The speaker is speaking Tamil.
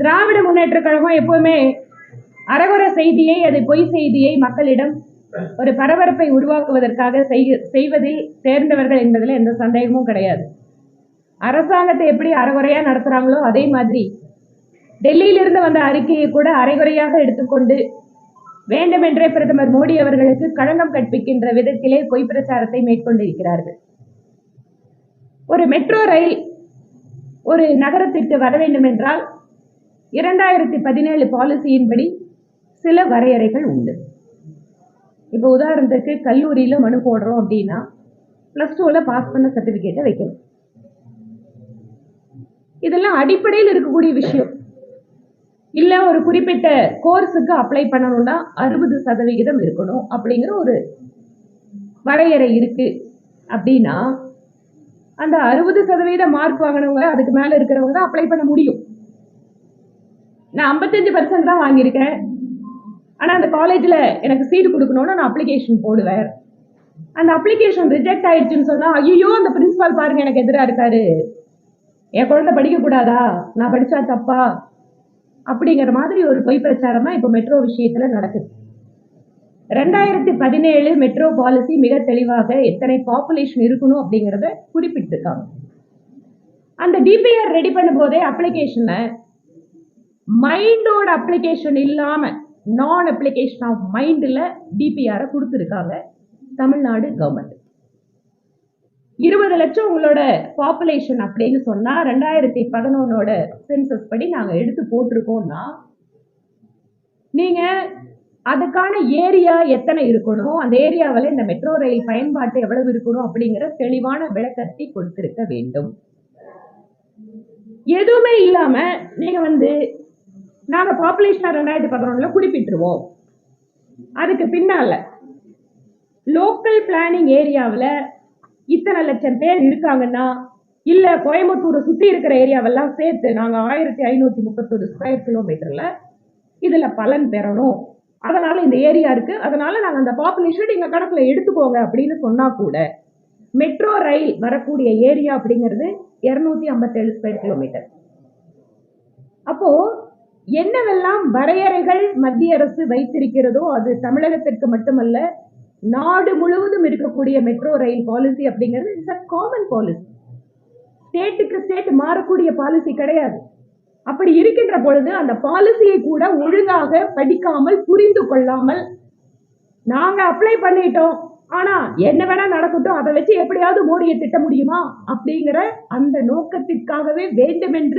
திராவிட முன்னேற்ற கழகம் எப்போவுமே அறகுற செய்தியை அது பொய் செய்தியை மக்களிடம் ஒரு பரபரப்பை உருவாக்குவதற்காக செய் செய்வதில் தேர்ந்தவர்கள் என்பதில் எந்த சந்தேகமும் கிடையாது. அரசாங்கத்தை எப்படி அறகுறையாக நடத்துகிறாங்களோ அதே மாதிரி டெல்லியிலிருந்து வந்த அறிக்கையை கூட அரைகுறையாக எடுத்துக்கொண்டு வேண்டுமென்றே பிரதமர் மோடி அவர்களுக்கு களங்கம் கற்பிக்கின்ற விதத்திலே பொய் பிரச்சாரத்தை மேற்கொண்டிருக்கிறார்கள். ஒரு மெட்ரோ ரயில் ஒரு நகரத்திற்கு வர வேண்டும் என்றால் இரண்டாயிரத்தி பதினேழு பாலிசியின்படி சில வரையறைகள் உண்டு. இப்போ உதாரணத்துக்கு கல்லூரியில் மனு போடுறோம் அப்படின்னா ப்ளஸ் டூவில் பாஸ் பண்ண சர்டிஃபிகேட்டை வைக்கணும். இதெல்லாம் அடிப்படையில் இருக்கக்கூடிய விஷயம். இல்லை ஒரு குறிப்பிட்ட கோர்ஸுக்கு அப்ளை பண்ணணும்னா அறுபது சதவிகிதம் இருக்கணும் அப்படிங்கிற ஒரு வரையறை இருக்கு அப்படின்னா அந்த அறுபது சதவீத மார்க் வாங்கினவங்க அதுக்கு மேலே இருக்கிறவங்க தான் அப்ளை பண்ண முடியும். நான் ஐம்பத்தஞ்சு பர்சன்ட் தான் வாங்கியிருக்கேன். ஆனால் அந்த காலேஜில் எனக்கு சீட்டு கொடுக்கணும்னு நான் அப்ளிகேஷன் போடுவேன். அந்த அப்ளிகேஷன் ரிஜெக்ட் ஆயிடுச்சுன்னு சொன்னால் ஐயோ அந்த பிரின்ஸிபால் பாருங்க எனக்கு எதிராக இருக்காரு. என் குழந்தை படிக்கக்கூடாதா? நான் படித்தா தப்பா? அப்படிங்கிற மாதிரி ஒரு பொய் பிரச்சாரம் தான் இப்போ மெட்ரோ விஷயத்தில் நடக்குது. ரெண்டாயிரத்தி பதினேழு மெட்ரோ பாலிசி மிக தெளிவாக எத்தனை பாப்புலேஷன் இருக்கணும் அப்படிங்கிறத குறிப்பிட்டிருக்காங்க. அந்த டிபிஆர் ரெடி பண்ணும்போதே அப்ளிகேஷனை மைண்டோட அப்ளிகேஷன் இல்லாம நான் அப்ளிகேஷன் ஆஃப் மைண்டில் டிபிஆரை கொடுத்துருக்காங்க தமிழ்நாடு கவர்மெண்ட் இருபது லட்சம் உங்களோட பாப்புலேஷன் அப்படின்னு சொன்னா ரெண்டாயிரத்தி பதினொன்னோட சென்சஸ் படி நாங்க எடுத்து போட்டிருக்கோம்னா நீங்க அதுக்கான ஏரியா எத்தனை இருக்கணும் அந்த ஏரியாவில் இந்த மெட்ரோ ரயில் பயன்பாட்டு எவ்வளவு இருக்கணும் அப்படிங்கிற தெளிவான விளக்கத்தை கொடுத்திருக்க வேண்டும். எதுவுமே இல்லாம நீங்க வந்து நாங்கள் பாப்புலேஷனை ரெண்டாயிரத்தி பதினொன்றில் குறிப்பிட்டுருவோம். அதுக்கு பின்னால் லோக்கல் பிளானிங் ஏரியாவில் இத்தனை லட்சம் பேர் இருக்காங்கன்னா இல்லை கோயம்புத்தூரை சுற்றி இருக்கிற ஏரியாவெல்லாம் சேர்த்து நாங்கள் ஆயிரத்தி ஐநூற்றி முப்பத்தொரு ஸ்கொயர் கிலோமீட்டரில் இதில் பலன் பெறணும். அதனால் இந்த ஏரியா இருக்குது அதனால் நாங்கள் அந்த பாப்புலேஷன் எங்கள் கணக்கில் எடுத்துக்கோங்க அப்படின்னு சொன்னால் கூட மெட்ரோ ரயில் வரக்கூடிய ஏரியா அப்படிங்கிறது இரநூத்தி ஐம்பத்தேழு ஸ்கொயர் கிலோமீட்டர் அப்போது என்னவெல்லாம் வரையறைகள் மத்திய அரசு வைத்திருக்கிறதோ அது தமிழகத்திற்கு மட்டுமல்ல நாடு முழுவதும் இருக்கக்கூடிய மெட்ரோ ரயில் பாலிசி அப்படிங்கிறது இட்ஸ் அ காமன் பாலிசி ஸ்டேட்டுக்கு ஸ்டேட் மாறக்கூடிய பாலிசி கிடையாது. அப்படி இருக்கின்ற பொழுது அந்த பாலிசியை கூட ஒழுங்காக படிக்காமல் புரிந்து கொள்ளாமல் நாங்க அப்ளை பண்ணிட்டோம். ஆனா என்ன வேணா நடக்கட்டும் அதை வச்சு எப்படியாவது மோடியை திட்ட முடியுமா? அப்படிங்கிற அந்த நோக்கத்திற்காகவே வேண்டுமென்று